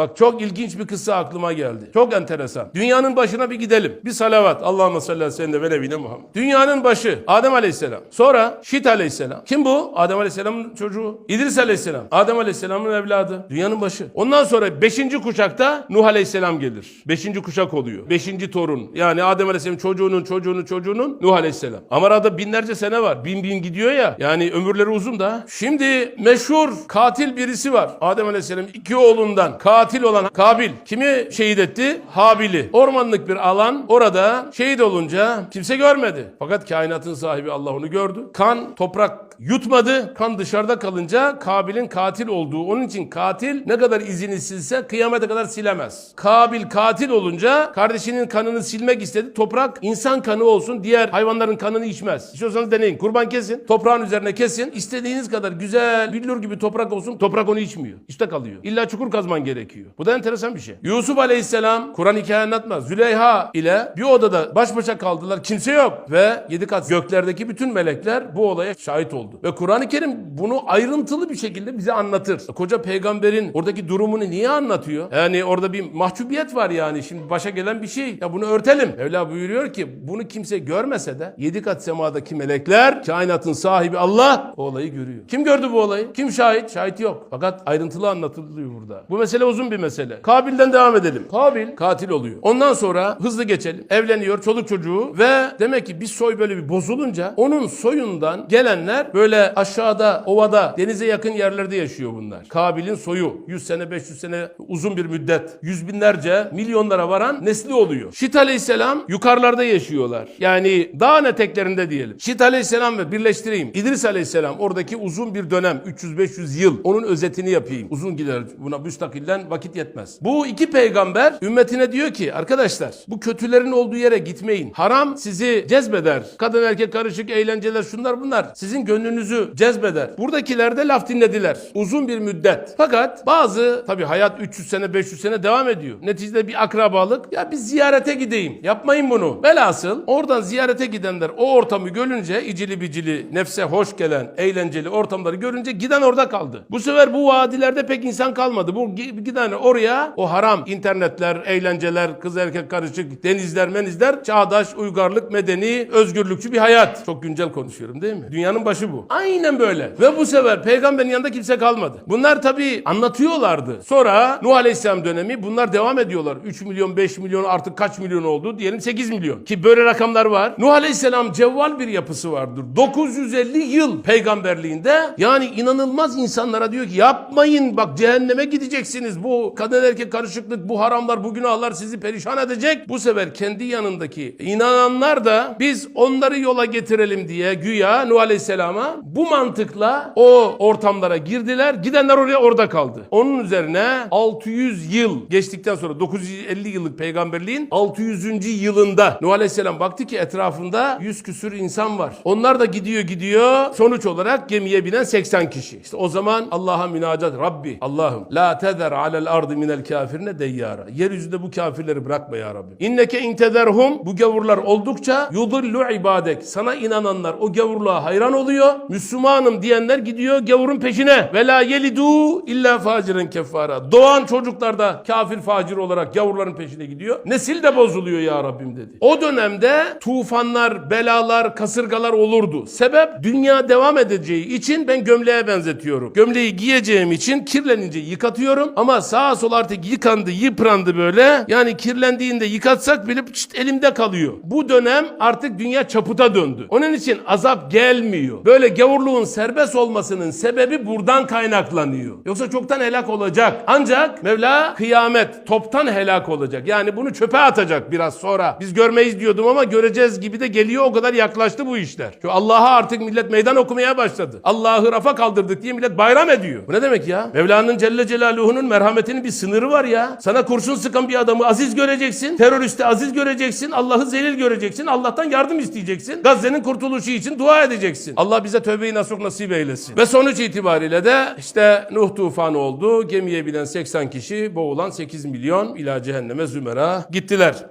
Bak çok ilginç bir kıssa aklıma geldi. Çok enteresan. Dünyanın başına bir gidelim. Bir salavat. Allahümme salli aleyhi ve ve nebine Muhammed. Dünyanın başı Adem aleyhisselam. Sonra Şit aleyhisselam. Kim bu? Adem aleyhisselamın çocuğu. İdris aleyhisselam. Adem aleyhisselamın evladı. Dünyanın başı. Ondan sonra beşinci kuşakta Nuh aleyhisselam gelir. Beşinci kuşak oluyor. Beşinci torun. Yani Adem aleyhisselam çocuğunun çocuğunun çocuğunun Nuh aleyhisselam. Ama arada binlerce sene var. Bin bin gidiyor ya. Yani ömürleri uzun da. Şimdi meşhur katil birisi var. Adem aleyhisselam iki oğlundan katil olan Kabil. Kimi şehit etti? Habil'i. Ormanlık bir alan. Orada şehit olunca kimse görmedi. Fakat kainatın sahibi Allah onu gördü. Kan toprak yutmadı. Kan dışarıda kalınca Kabil'in katil olduğu. Onun için katil ne kadar izini silse kıyamete kadar silemez. Kabil katil olunca kardeşinin kanını silmek istedi. Toprak insan kanı olsun diğer hayvanların kanını içmez. İstiyorsanız deneyin. Kurban kesin. Toprağın üzerine kesin. İstediğiniz kadar güzel billur gibi toprak olsun. Toprak onu içmiyor. İşte kalıyor. İlla çukur kazman gerekiyor. Bu da enteresan bir şey. Yusuf Aleyhisselam Kur'an hikaye anlatmaz. Züleyha ile bir odada baş başa kaldılar. Kimse yok. Ve yedi kat göklerdeki bütün melekler bu olaya şahit oldu. Ve Kur'an-ı Kerim bunu ayrıntılı bir şekilde bize anlatır. Koca peygamberin oradaki durumunu niye anlatıyor? Yani orada bir mahcubiyet var yani. Şimdi başa gelen bir şey. Ya bunu örtelim. Mevla buyuruyor ki bunu kimse görmese de yedi kat semadaki melekler kainatın sahibi Allah o olayı görüyor. Kim gördü bu olayı? Kim şahit? Şahit yok. Fakat ayrıntılı anlatılıyor burada. Bu mesele uzun bir mesele. Kabil'den devam edelim. Kabil katil oluyor. Ondan sonra hızlı geçelim. Evleniyor çoluk çocuğu ve demek ki bir soy böyle bir bozulunca onun soyundan gelenler böyle aşağıda, ovada, denize yakın yerlerde yaşıyor bunlar. Kabil'in soyu 100 sene, 500 sene uzun bir müddet. Yüz binlerce, milyonlara varan nesli oluyor. Şit Aleyhisselam yukarılarda yaşıyorlar. Yani dağın eteklerinde diyelim. Şit Aleyhisselam ve birleştireyim. İdris Aleyhisselam oradaki uzun bir dönem 300-500 yıl. Onun özetini yapayım. Uzun gider. Buna müstakilden vakit yetmez. Bu iki peygamber ümmetine diyor ki arkadaşlar bu kötülerin olduğu yere gitmeyin. Haram sizi cezbeder. Kadın erkek karışık eğlenceler şunlar bunlar. Sizin gönlünüzü cezbeder. Buradakiler de laf dinlediler. Uzun bir müddet. Fakat bazı tabi hayat 300 sene 500 sene devam ediyor. Neticede bir akrabalık. Ya bir ziyarete gideyim. Yapmayın bunu. Velhasıl oradan ziyarete gidenler o ortamı görünce icili bicili nefse hoş gelen eğlenceli ortamları görünce giden orada kaldı. Bu sefer bu vadilerde pek insan kalmadı. Bu gi- giden oraya o haram internetler, eğlenceler, kız erkek karışık denizler, menizler, çağdaş, uygarlık, medeni, özgürlükçü bir hayat. Çok güncel konuşuyorum değil mi? Dünyanın başı bu. Aynen böyle. Ve bu sefer peygamberin yanında kimse kalmadı. Bunlar tabii anlatıyorlardı. Sonra Nuh Aleyhisselam dönemi bunlar devam ediyorlar. 3 milyon, 5 milyon artık kaç milyon oldu? Diyelim 8 milyon. Ki böyle rakamlar var. Nuh Aleyhisselam cevval bir yapısı vardır. 950 yıl peygamberliğinde yani inanılmaz insanlara diyor ki yapmayın bak cehenneme gideceksiniz. Bu kadın erkek karışıklık, bu haramlar, bu günahlar sizi perişan edecek. Bu sefer kendi yanındaki inananlar da biz onları yola getirelim diye güya Nuh Aleyhisselam'a bu mantıkla o ortamlara girdiler. Gidenler oraya orada kaldı. Onun üzerine 600 yıl geçtikten sonra 950 yıllık peygamberliğin 600. yılında Nuh Aleyhisselam baktı ki etrafında 100 küsür insan var. Onlar da gidiyor gidiyor. Sonuç olarak gemiye binen 80 kişi. İşte o zaman Allah'a münacat Rabbi Allah'ım la teder alel ardı minel kafirine deyyara. Yeryüzünde bu kafirleri bırakma ya Rabbi. İnneke intederhum bu gavurlar oldukça yudillu ibadek. Sana inananlar o gavurluğa hayran oluyor. Müslümanım diyenler gidiyor gavurun peşine. Ve la yelidu illa faciren keffara. Doğan çocuklar da kafir facir olarak gavurların peşine gidiyor. Nesil de bozuluyor ya Rabbim dedi. O dönemde tufanlar, belalar, kasırgalar olurdu. Sebep dünya devam edeceği için ben gömleğe benzetiyorum. Gömleği giyeceğim için kirlenince yıkatıyorum ama sağa sola artık yıkandı, yıprandı böyle. Yani kirlendiğinde yıkatsak bile çıt elimde kalıyor. Bu dönem artık dünya çaputa döndü. Onun için azap gelmiyor. Böyle gavurluğun serbest olmasının sebebi buradan kaynaklanıyor. Yoksa çoktan helak olacak. Ancak Mevla kıyamet toptan helak olacak. Yani bunu çöpe atacak biraz sonra. Biz görmeyiz diyordum ama göreceğiz gibi de geliyor o kadar yaklaştı bu işler. Çünkü Allah'a artık millet meydan okumaya başladı. Allah'ı rafa kaldırdık diye millet bayram ediyor. Bu ne demek ya? Mevla'nın Celle Celaluhu'nun merhametinin bir sınırı var ya. Sana kurşun sıkan bir adamı aziz göreceksin. Teröristi aziz göreceksin. Allah'ı zelil göreceksin. Allah'tan yardım isteyeceksin. Gazze'nin kurtuluşu için dua edeceksin. Allah bize tövbeyi nasuh nasip eylesin. Ve sonuç itibariyle de işte Nuh tufanı oldu. Gemiye binen 80 kişi, boğulan 8 milyon ila cehenneme zümera gittiler.